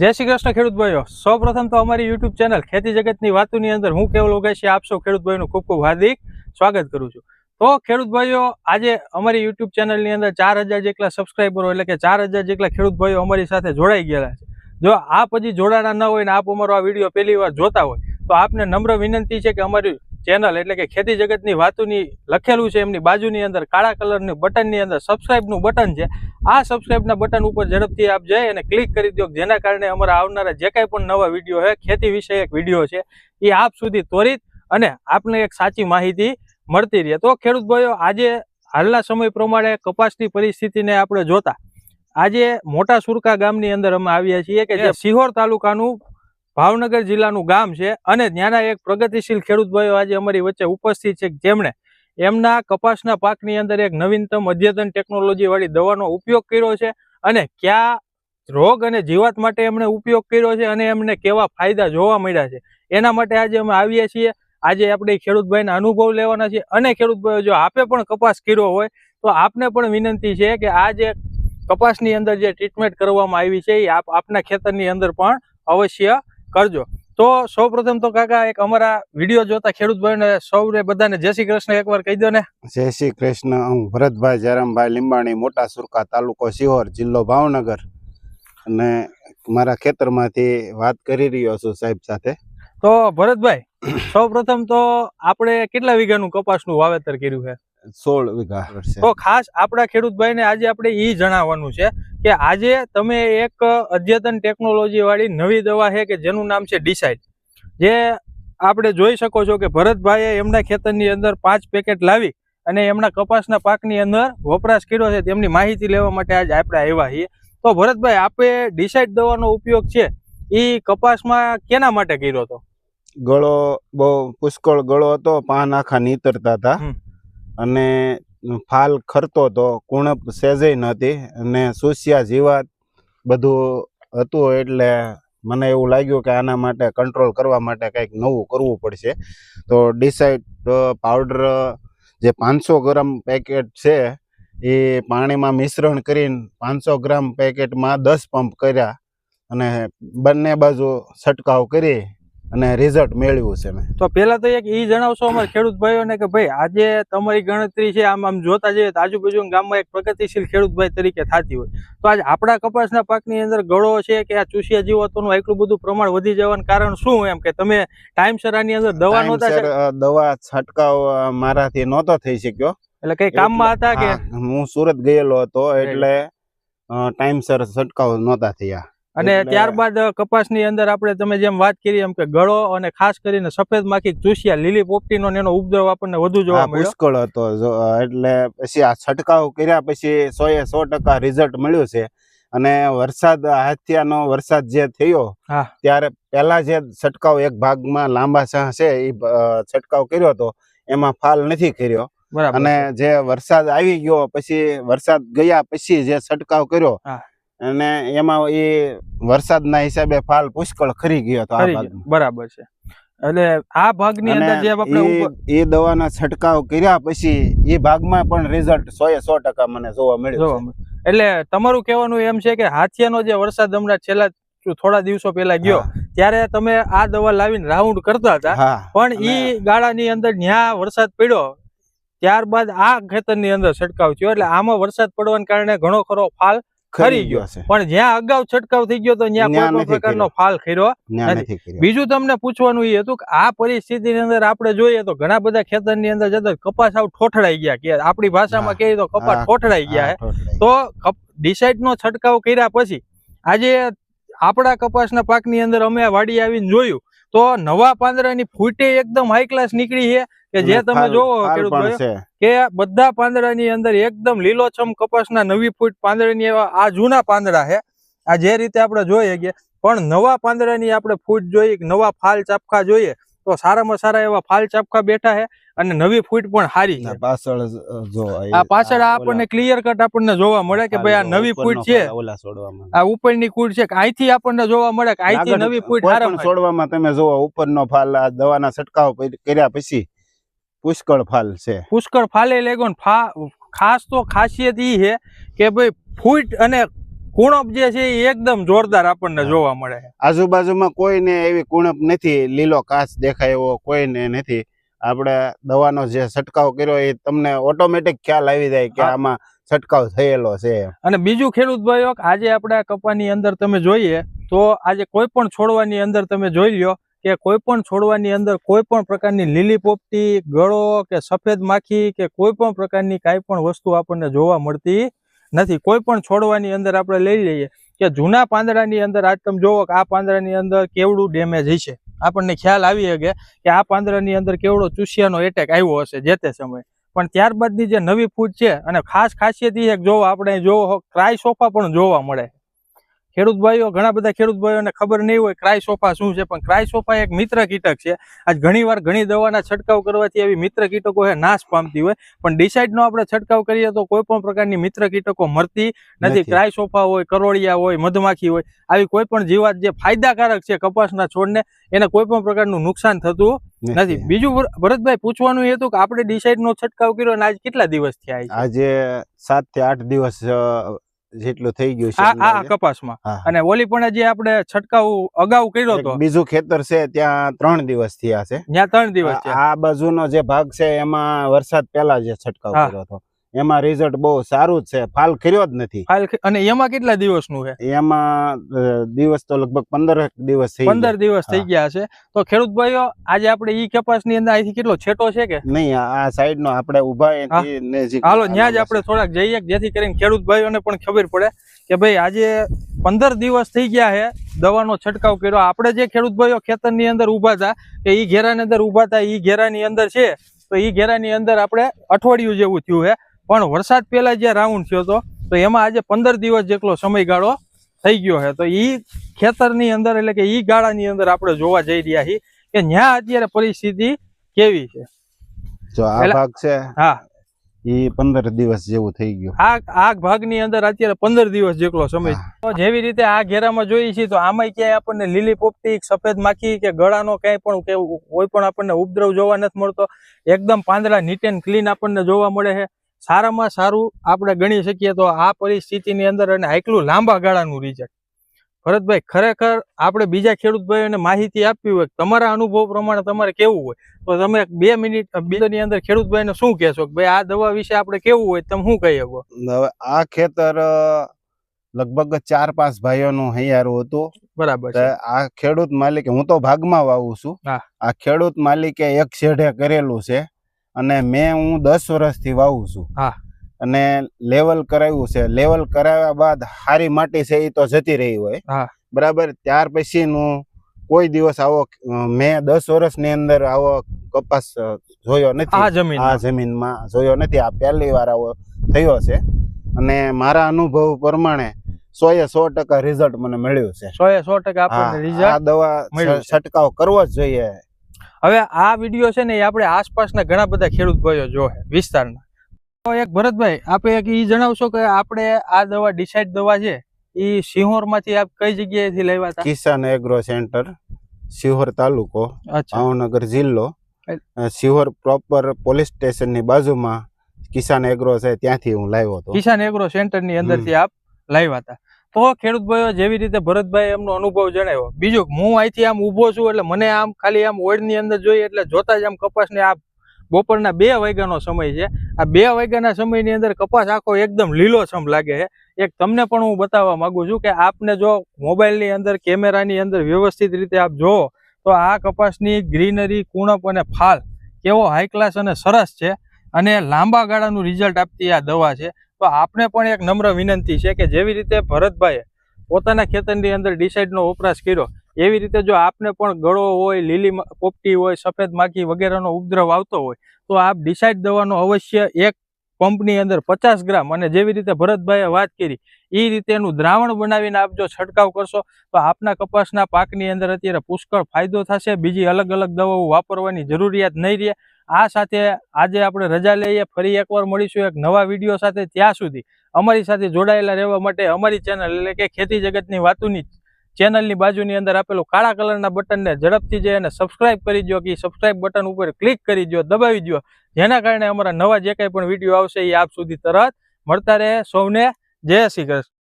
જય શ્રી કૃષ્ણ ખેડૂત ભાઈઓ. સૌપ્રથમ તો અમારી યુટ્યુબ ચેનલ ખેતી જગતની વાતોની અંદર હું કેવલ ઓગાશી આપશો ખેડૂત ભાઈનું ખૂબ ખૂબ હાર્દિક સ્વાગત કરું છું. તો ખેડૂત ભાઈઓ, આજે અમારી યુટ્યુબ ચેનલની અંદર ચાર જેટલા સબસ્ક્રાઈબરો એટલે કે ચાર જેટલા ખેડૂત ભાઈઓ અમારી સાથે જોડાઈ ગયેલા છે. જો આપ હજી જોડાણા ન હોય ને આપ અમારો આ વીડિયો પહેલી વાર જોતા હોય, તો આપને નમ્ર વિનંતી છે કે અમારી ચેનલ એટલે કે ખેતી જગતની વાતોની લખેલું છે એમની બાજુની અંદર કાળા કલરની બટનની અંદર સબસ્ક્રાઈબનું બટન છે. આ સબસ્ક્રાઈબના બટન ઉપર ઝડપથી આપ જઈ અને ક્લિક કરી દો જેના કારણે અમારા આવનારા જે કાંઈ પણ નવા વીડિયો છે ખેતી વિષયક વીડિયો છે એ આપ સુધી ત્વરિત અને આપને એક સાચી માહિતી મળતી રહે. તો ખેડૂત ભાઈઓ આજે હાલના સમય પ્રમાણે કપાસની પરિસ્થિતિને આપણે જોતા. આજે મોટા સુરકા ગામની અંદર અમે આવ્યા છીએ કે જે સિહોર તાલુકાનું ભાવનગર જિલ્લાનું ગામ છે અને ત્યાંના એક પ્રગતિશીલ ખેડૂત ભાઈઓ આજે અમારી વચ્ચે ઉપસ્થિત છે જેમણે એમના કપાસના પાકની અંદર એક નવીનતમ અદ્યતન ટેકનોલોજીવાળી દવાનો ઉપયોગ કર્યો છે અને કયા રોગ અને જીવાત માટે એમણે ઉપયોગ કર્યો છે અને એમને કેવા ફાયદા જોવા મળ્યા છે. એના માટે આજે અમે આવીએ છીએ. આજે આપણે ખેડૂતભાઈના અનુભવ લેવાના છે અને ખેડૂતભાઈઓ જો આપે પણ કપાસ કર્યો હોય, તો આપને પણ વિનંતી છે કે આ જે કપાસની અંદર જે ટ્રીટમેન્ટ કરવામાં આવી છે, એ આપ આપના ખેતરની અંદર પણ અવશ્ય કરજો. તો સૌ પ્રથમ તો કાકા એક અમારા વીડિયો જોતા ખેડૂત ભાઈને સૌને બધાને જય શ્રી કૃષ્ણ એકવાર કહી દો ને. જય શ્રી કૃષ્ણ. હું ભરતભાઈ જયરામભાઈ લીંબાણી મોટા સુરકા તાલુકો સિહોર જિલ્લો ભાવનગર. અને મારા ખેતરમાંથી વાત કરી રહ્યો છું સાહેબ સાથે. તો ભરતભાઈ સૌપ્રથમ તો આપણે કેટલા વીઘાનું કપાસનું વાવેતર કર્યું છે? સોળ વીઘા તો ખાસ આપણા ખેડૂતભાઈને આજે આપણે એ જણાવવાનું છે કે આજે તમે એક અદ્યતન ટેકનોલોજી વાળી નવી દવા છે કે જેનું નામ છે ડિસાઇડ જે આપણે જોઈ શકો છો કે ભરતભાઈએ એમના ખેતરની અંદર પાંચ પેકેટ લાવી અને એમના કપાસના પાકની અંદર વપરાશ કર્યો છે તેમની માહિતી લેવા માટે આજે આપણે આવ્યા છીએ. તો ભરતભાઈ આપે ડિસાઇડ દવાનો ઉપયોગ છે એ કપાસમાં કેના માટે કર્યો હતો? ગળો બહુ પુષ્કળ ગળો હતો પાન આખા નીતરતા હતા. અને ફાલ ખરતો હતો કુણપ સેજે નહોતી અને સુસ્યા જીવાત બધું હતું એટલે મને એવું લાગ્યું કે આના માટે કંટ્રોલ કરવા માટે કંઈક નવું કરવું પડશે. તો ડિસાઇડ પાવડર જે પાંચસો ગ્રામ પેકેટ છે, એ પાણીમાં મિશ્રણ કરીને પાંચસો ગ્રામ પેકેટમાં દસ પંપ કર્યા અને બંને બાજુ છંટકાવ કરી અને રિઝલ્ટ મેળવ્યું છે મેં. તો પેલા તો એક ઈ જણાવશો અમારા ખેડૂત ભાઈઓને કે ભાઈ આજે તમારી ગણતરી છે આમ આમ જોતા જઈએ તો આજુબાજુ ગામમાં એક પ્રગતિશીલ ખેડૂત ભાઈ તરીકે થતી હોય. તો આજે આપણા કપાસના પાકની અંદર ગળો છે કે આ ચૂસિયા જીવાતોનું એટલું બધું પ્રમાણ વધી જવાનું કારણ શું એમ કે તમે ટાઈમસર આની અંદર દવા નહોતા દવા છંટકાવ મારાથી નહોતો થઈ શક્યો. એટલે કઈ કામમાં હતા કે? હું સુરત ગયેલો હતો એટલે ટાઈમસર છંટકાવ નહોતા થયા. અને ત્યારબાદ કપાસની અંદર આપણે તમે જેમ વાત કરી એમ કે ગળો અને ખાસ કરીને સફેદ માખી ચૂસિયા લીલી પોપટીનો નો એનો ઉપદ્રવ આપણને વધુ જોવા મળ્યો. પુષ્કળ હતો. એટલે પછી આ છંટકાવ કર્યા પછી સો એ સો ટકા રિઝલ્ટ મળ્યું છે. અને વરસાદ હાથિયાનો વરસાદ જે થયો ત્યારે પહેલા જે છંટકાવ એક ભાગમાં લાંબા સહ છે એ છંટકાવ કર્યો હતો. એમાં ફાલ નથી કર્યો. અને જે વરસાદ આવી ગયો પછી વરસાદ ગયા પછી જે છંટકાવ કર્યો. અને એમાં એ વરસાદના હિસાબે ફાલ પુષ્કળ ખરી ગયો હતો આ બરાબર છે. એટલે આ ભાગની ની અંદર જે આપણે એ દવાના છંટકાવ કર્યા પછી એ ભાગમાં પણ રિઝલ્ટ સો એ સો ટકા મને જોવા મળ્યું એટલે તમારું કહેવાનું એમ છે કે હાથિયાનો જે વરસાદ હમણાં છેલ્લા થોડા દિવસો પહેલા ગયો ત્યારે તમે આ દવા લાવીને રાઉન્ડ કરતા હતા. પણ એ ઈ ગાળાની અંદર ન્યા વરસાદ પડ્યો ત્યારબાદ આ ખેતરની અંદર છંટકાવ થયો. એટલે આમાં વરસાદ પડવાના કારણે ઘણો ખરો ફાલ ખરી ગયો. છે પણ જ્યાં અગાઉ છંટકાવ થઈ ગયો તો ત્યાં કોઈ પણ પ્રકારનો ફાલ ખીરો નથી. બીજું તમને પૂછવાનું એ હતું કે આ પરિસ્થિતિની અંદર આપણે જોઈએ તો ઘણા બધા ખેતરની અંદર જતા કપાસ આવ ઠોઠડાઈ ગયા કે આપણી ભાષામાં કહીએ તો કપાસ. ઠોઠડાઈ ગયા તો ડિસાઇડ નો છંટકાવ કર્યા પછી આજે આપણા કપાસના પાકની અંદર અમે વાડી આવીને જોયું તો નવા પાંદડાની ફૂટે એકદમ હાઈ ક્લાસ નીકળી છે કે જે તમે જોવો ખેડૂત કે બધા પાંદડાની અંદર એકદમ લીલોછમ કપાસના નવી ફૂટ પાંદડાની એવા આ જૂના પાંદડા છે. આ જે રીતે આપણે જોઈએ કે પણ નવા પાંદડાની આપણે ફૂટ જોઈએ નવા ફાલ ચાપખા જોઈએ તો સારામાં સારા એવા ફાલ ચાપખા બેઠા છે અને નવી ફૂટ પણ સારી છે. પાછળ જો આ પાછળ આપણને ક્લિયર કટ આપણને જોવા મળે કે ભાઈ આ નવી ફૂટ છે. આ ઉપરની કુડ છે કે અહીંથી આપણને જોવા મળે કે અહીંથી નવી ફૂટ સારામાં છોડવામાં તમે જોવો ઉપરનો ફાલ આ દવાના છંટકાવ કર્યા પછી પુષ્કળ ફાલ છે. પુષ્કળ ફાલે લેગો ફા ખાસ તો ખાસિયત ઈ છે કે ભાઈ ફૂટ અને કુણપ જે છે એ એકદમ જોરદાર આપણને જોવા મળે આજુબાજુમાં કોઈને એવી કુણપ નથી લીલો કાચ દેખાય એવો કોઈને નથી. આપણે દવાનો જે છંટકાવ કર્યો એ તમને ઓટોમેટિક ખ્યાલ આવી જાય કે આમાં છંટકાવ થયેલો છે અને બીજું ખેડૂત ભાઈઓ કે આજે આપણે કપાની અંદર તમે જોઈએ તો આજે કોઈ પણ છોડવાની અંદર તમે જોઈ લ્યો કે કોઈ પણ છોડવાની અંદર કોઈ પણ પ્રકારની લીલી પોપટી ગળો કે સફેદ માખી કે કોઈ પણ પ્રકારની કાંઈ પણ વસ્તુ આપણને જોવા મળતી નથી. કોઈ પણ છોડવાની અંદર આપણે લઈ લઈએ કે જૂના પાંદડાની અંદર આજ તમે જોવો કે આ પાંદડાની અંદર કેવડું ડેમેજ હશે. આપણને ખ્યાલ આવી શકે કે આ પાંદડાની અંદર કેવડો ચૂસિયાનો એટેક આવ્યો હશે જે તે સમયે. પણ ત્યારબાદની જે નવી ફૂટ છે અને ખાસ ખાસિયત એ જોવો આપણે જોવો ક્રાય સોફા પણ જોવા મળે. ખેડૂત ભાઈઓ ઘણા બધા ખેડૂત ભાઈઓને ખબર નહીં હોય ક્રાય સોફા શું છે પણ ક્રાય સોફા એક મિત્ર કીટક છે. આજ ઘણીવાર ઘણી દવાના છંટકાવ કરવાથી એવી મિત્ર કીટકો નાશ પામતી હોય. પણ ડિસાઇડનો આપણે છંટકાવ કરીએ તો કોઈ પણ પ્રકારની મિત્ર કીટકો મરતી નથી. નથી. ક્રાય સોફા હોય કરોળિયા હોય મધમાખી હોય આવી કોઈ પણ જીવાત જે ફાયદાકારક છે કપાસના છોડને એને કોઈ પણ પ્રકારનું નુકસાન થતું નથી. બીજું ભર- ભરતભાઈ પૂછવાનું એ હતું કે આપણે ડિસાઇડનો છંટકાવ કર્યો અને આજ કેટલા દિવસ થયા આજે સાતથી આઠ દિવસ જેટલું થઈ ગયું છે આ કપાસમાં. અને ઓલી પણ જે આપણે છંટકાવ અગાઉ કર્યો હતો બીજું ખેતર છે ત્યાં ત્રણ દિવસ થયા છે. ત્યાં ત્રણ દિવસ છે આ બાજુનો જે ભાગ છે એમાં વરસાદ પહેલા જે છંટકાવ. કર્યો હતો. એમાં રિઝલ્ટ બહુ સારું જ છે. ફાલ કર્યો જ નથી. અને એમાં કેટલા દિવસનું છે? એમાં દિવસ તો લગભગ પંદર દિવસ થઈ પંદર દિવસ થઈ ગયા છે. તો ખેડૂત ભાઈઓ આજે આપણે ઈ કપાસની અંદર અહીંથી કેટલો છેટો છે કે? નહીં આ- સાઈડ નો આપણે ઊભા હાલો ત્યાં જ આપણે થોડાક જઈએ જેથી કરીને ખેડૂત ભાઈઓને પણ ખબર પડે કે ભાઈ આજે પંદર દિવસ થઈ ગયા છે દવાનો છંટકાવ કર્યો. આપણે જે ખેડૂત ભાઈઓ ખેતરની અંદર ઊભા હતા કે ઈ ઘેરાની અંદર ઊભા હતા ઈ ઘેરાની અંદર છે તો ઈ ઘેરાની અંદર આપણે અઠવાડિયું જેવું થયું છે. પણ વરસાદ પહેલાં જે રાઉન્ડ થયો હતો તો એમાં આજે પંદર દિવસ જેટલો સમયગાળો થઈ ગયો છે. તો એ ખેતરની અંદર એટલે કે ઈ ગાળાની અંદર આપણે જોવા જઈ રહ્યા છીએ કે ત્યાં અત્યારે પરિસ્થિતિ કેવી છે. જો આ ભાગ છે હા. ઈ પંદર દિવસ જેવું થઈ ગયું. આ આ ભાગની અંદર અત્યારે પંદર દિવસ જેટલો સમય તો જેવી રીતે આ ઘેરામાં જોઈએ છીએ તો આમાં ક્યાંય આપણને લીલી પોપટી સફેદ માખી કે ગળાનો ક્યાંય પણ કે કોઈ પણ આપણને ઉપદ્રવ જોવા નથી મળતો. એકદમ પાંદડા નીટ એન્ડ ક્લીન આપણને જોવા મળે છે. સારામાં સારું આપણે ગણી શકીએ તો આ પરિસ્થિતિની અંદર અને આટલું લાંબા ગાળાનું રિઝલ્ટ ભરતભાઈ ખરેખર આપણે બીજા ખેડૂતભાઈઓને માહિતી આપવી હોય તમારા અનુભવ પ્રમાણે તમારે કેવું હોય? તો તમે બે મિનિટ બીજાની અંદર ખેડૂતભાઈને શું કહેશો કે ભાઈ આ દવા વિશે આપણે કેવું હોય તમે શું કહી શકો? હવે આ ખેતર લગભગ ચાર પાંચ ભાઈઓનું હૈયારું હતું. બરાબર આ ખેડૂત માલિકે હું તો ભાગમાં વાવું છું. આ ખેડૂત માલિકે એક શેઢે કરેલું છે. અને મેં હું દસ વર્ષથી વાવું છું. હા. અને લેવલ કરાવ્યું છે. લેવલ કરાવ્યા બાદ હારી માટી છે એ તો જતી રહી હોય. બરાબર? ત્યાર પછીનું કોઈ દિવસ આવો મેં દસ વર્ષની અંદર આવો કપાસ જોયો જોયો આ નથી જમીન આ જમીનમાં જોયો નથી. આ પહેલી વાર આવો થયો છે. અને મારા અનુભવ પ્રમાણે સો એ સો ટકા રિઝલ્ટ મને મળ્યું છે. સો એ સો ટકા આ દવા છંટકાવ કરવો જ જોઈએ. હવે આ વીડિયો છે ને એ આપણે આસપાસના ઘણા બધા ખેડૂત ભાઈઓ જોવે વિસ્તારના. તો એક ભરતભાઈ આપણે એક એ જણાવશો કે આપણે આ દવા ડિસાઇડ દવા છે એ સિંહોરમાંથી આપ કઈ જગ્યાએથી લેવા હતા? કિસાન એગ્રો સેન્ટર સિહોર તાલુકો ભાવનગર જિલ્લો. સિહોર પ્રોપર પોલીસ સ્ટેશનની બાજુમાં કિસાન એગ્રો છે ત્યાંથી હું લાવ્યો હતો. કિસાન એગ્રો સેન્ટરની અંદરથી આપ લાવ્યા હતા. તો ખેડૂત ભાઈઓ જેવી રીતે ભરતભાઈ એમનો અનુભવ જણાવ્યો. બીજું, હું અહીંથી આમ ઊભો છું એટલે મને આમ ખાલી આમ ઓળની અંદર જોઈએ એટલે જોતા જ આમ કપાસને આ બપોરના બે વાગ્યાનો સમય છે. આ બે વાગ્યાના સમયની અંદર કપાસ આખો એકદમ લીલોછમ લાગે છે. એક તમને પણ હું બતાવવા માગું છું કે આપને જો મોબાઈલની અંદર, કેમેરાની અંદર વ્યવસ્થિત રીતે આપ જુઓ, તો આ કપાસની ગ્રીનરી, કુણપ અને ફાલ કેવો હાઈ ક્લાસ અને સરસ છે. અને લાંબા ગાળાનું રિઝલ્ટ આપતી આ દવા છે. તો આપને પણ એક નમ્ર વિનંતી છે કે જેવી રીતે ભરતભાઈએ પોતાના ખેતરની અંદર ડિસાઇડનો વપરાશ કર્યો, એવી રીતે જો આપને પણ ગળો હોય, લીલી પોપટી હોય, સફેદ માખી વગેરેનો ઉપદ્રવ આવતો હોય, તો આપ ડિસાઇડ દવાનો અવશ્ય એક પંપની અંદર પચાસ ગ્રામ અને જેવી રીતે ભરતભાઈએ વાત કરી એ રીતે એનું દ્રાવણ બનાવીને આપ જો છંટકાવ કરશો, તો આપના કપાસના પાકની અંદર અત્યારે પુષ્કળ ફાયદો થશે. બીજી અલગ અલગ દવાઓ વાપરવાની જરૂરિયાત નહીં રહે. આ સાથે આજે આપણે રજા લઈએ, ફરી એકવાર મળીશું એક નવા વીડિયો સાથે. ત્યાં સુધી અમારી સાથે જોડાયેલા રહેવા માટે અમારી ચેનલ એટલે કે ખેતી જગતની વાતુની ચેનલની બાજુની અંદર આપેલું કાળા કલરના બટનને ઝડપથી જઈ અને સબસ્ક્રાઇબ કરી દો કે સબસ્ક્રાઇબ બટન ઉપર ક્લિક કરી દો દબાવી દો જેના કારણે અમારા નવા જે કંઈ પણ વીડિયો આવશે એ આપ સુધી તરત મળતા રહે. સૌને જય શ્રી કૃષ્ણ.